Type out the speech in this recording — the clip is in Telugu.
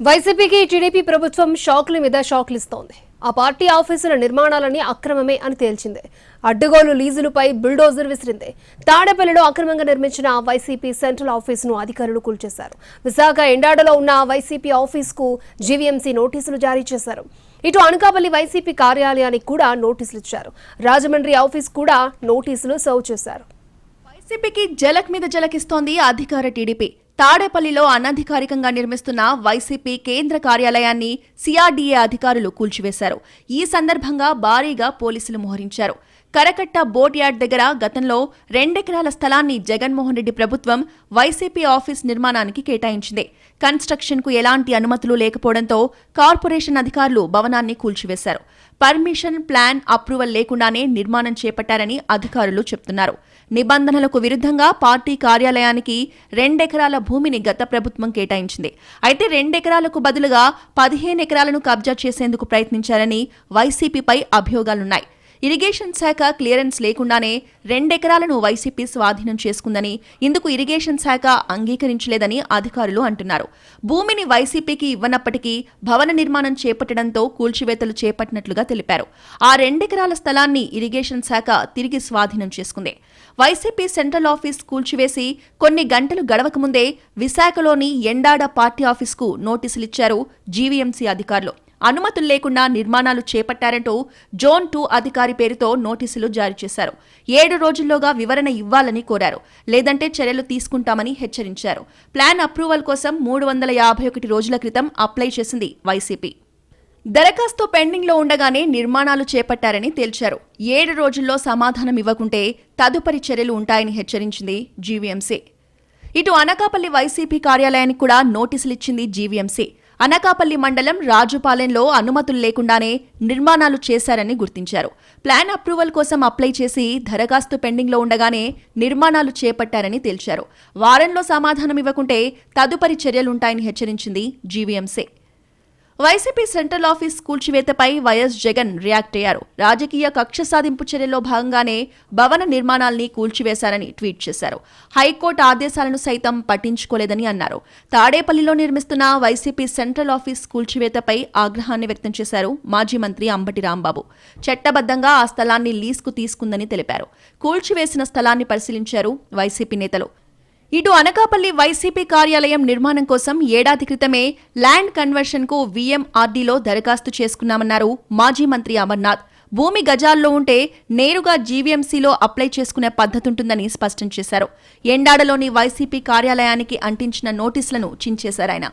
వైసీపీకి టీడీపీ ప్రభుత్వం షాక్ల మీద షాక్లు ఇస్తోంది ఆ పార్టీ ఆఫీసుల నిర్మాణాలని అక్రమమే అని తేల్చింది. అడ్డగోలు లీజులపై బుల్డోజర్ విసిరింది. తాడేపల్లిలో అక్రమంగా నిర్మించిన వైసీపీ సెంట్రల్ ఆఫీసును అధికారులు కూల్చేశారు. విశాఖ ఎండాడలో ఉన్న వైసీపీ ఆఫీసుకు జీవీఎంసీ నోటీసులు జారీ చేశారు. ఇటు అనకాపల్లి వైసీపీ కార్యాలయానికి కూడా నోటీసులు ఇచ్చారు. రాజమండ్రి ఆఫీస్ కూడా నోటీసులు సర్వ్ చేశారు. వైసీపీకి జలక్ మీద జలకిస్తోంది అధికార టీడీపీ. తాడేపల్లిలో అనధికారికంగా నిర్మిస్తున్న వైసీపీ కేంద్ర కార్యాలయాన్ని సిఆర్డీఏ అధికారులు కూల్చివేశారు. ఈ సందర్భంగా భారీగా పోలీసులు మోహరించారు. కరకట్ట బోట్ యార్డ్ దగ్గర గతంలో రెండెకరాల స్థలాన్ని జగన్మోహన్ రెడ్డి ప్రభుత్వం వైసీపీ ఆఫీస్ నిర్మాణానికి కేటాయించింది. కన్స్ట్రక్షన్కు ఎలాంటి అనుమతులు లేకపోవడంతో కార్పొరేషన్ అధికారులు భవనాన్ని కూల్చివేశారు. పర్మిషన్ ప్లాన్ అప్రూవల్ లేకుండానే నిర్మాణం చేపట్టారని అధికారులు చెప్తున్నారు. నిబంధనలకు విరుద్ధంగా పార్టీ కార్యాలయానికి రెండెకరాల భూమిని గత ప్రభుత్వం కేటాయించింది. అయితే రెండెకరాలకు బదులుగా పదిహేను ఎకరాలను కబ్జా చేసేందుకు ప్రయత్నించారని వైసీపీపై అభియోగాలున్నాయి. ఇరిగేషన్ శాఖ క్లియరెన్స్ లేకుండానే రెండెకరాలను వైసీపీ స్వాధీనం చేసుకుందని ఇందుకు ఇరిగేషన్ శాఖ అంగీకరించలేదని అధికారులు అంటున్నారు. భూమిని వైసీపీకి ఇవ్వనప్పటికీ భవన నిర్మాణం చేపట్టడంతో కూల్చివేతలు చేపట్టినట్లుగా తెలిపారు. ఆ రెండెకరాల స్థలాన్ని ఇరిగేషన్ శాఖ తిరిగి స్వాధీనం చేసుకుంది. వైసీపీ సెంట్రల్ ఆఫీస్ కూల్చివేసి కొన్ని గంటలు గడవకముందే విశాఖలోని ఎండాడ పార్టీ ఆఫీస్కు నోటీసులిచ్చారు జీవీఎంసీ అధికారులు. అనుమతులు లేకుండా నిర్మాణాలు చేపట్టారంటూ జోన్ టూ అధికారి పేరుతో నోటీసులు జారీ చేశారు. ఏడు రోజుల్లోగా వివరణ ఇవ్వాలని కోరారు. లేదంటే చర్యలు తీసుకుంటామని హెచ్చరించారు. ప్లాన్ అప్రూవల్ కోసం మూడు వందల యాభై ఒకటి రోజుల క్రితం అప్లై చేసింది వైసీపీ. దరఖాస్తు పెండింగ్లో ఉండగానే నిర్మాణాలు చేపట్టారని తేల్చారు. ఏడు రోజుల్లో సమాధానం ఇవ్వకుంటే తదుపరి చర్యలు ఉంటాయని హెచ్చరించింది జీవీఎంసీ. ఇటు అనకాపల్లి వైసీపీ కార్యాలయానికి కూడా నోటీసులిచ్చింది జీవీఎంసీ. అనకాపల్లి మండలం రాజుపాలెంలో అనుమతులు లేకుండానే నిర్మాణాలు చేశారని గుర్తించారు. ప్లాన్ అప్రూవల్ కోసం అప్లై చేసి దరఖాస్తు పెండింగ్లో ఉండగానే నిర్మాణాలు చేపట్టారని తేల్చారు. వారంలో సమాధానం ఇవ్వకుంటే తదుపరి చర్యలుంటాయని హెచ్చరించింది జీవీఎంసీ. వైసీపీ సెంట్రల్ ఆఫీస్ కూల్చివేతపై వైఎస్ జగన్ రియాక్ట్ అయ్యారు. రాజకీయ కక్ష సాధింపు చర్యలో భాగంగానే భవన నిర్మాణాల్ని కూల్చివేశారని ట్వీట్ చేశారు. హైకోర్టు ఆదేశాలను సైతం పట్టించుకోలేదని అన్నారు. తాడేపల్లిలో నిర్మిస్తున్న వైసీపీ సెంట్రల్ ఆఫీస్ కూల్చివేతపై ఆగ్రహాన్ని వ్యక్తం చేశారు మాజీ మంత్రి అంబటి రాంబాబు. చట్టబద్ధంగా ఆ స్థలాన్ని లీజ్కు తీసుకుందని తెలిపారు. కూల్చివేసిన స్థలాన్ని పరిశీలించారు వైసీపీ నేతలు. ఇటు అనకాపల్లి వైసీపీ కార్యాలయం నిర్మాణం కోసం ఏడాది క్రితమే ల్యాండ్ కన్వర్షన్కు వీఎంఆర్డీలో దరఖాస్తు చేసుకున్నామన్నారు మాజీ మంత్రి అమర్నాథ్. భూమి గజాల్లో ఉంటే నేరుగా జీవీఎంసీలో అప్లై చేసుకునే పద్ధతి ఉంటుందని స్పష్టం చేశారు. ఎండాడలోని వైసీపీ కార్యాలయానికి అంటించిన నోటీసులను చించేశారాయన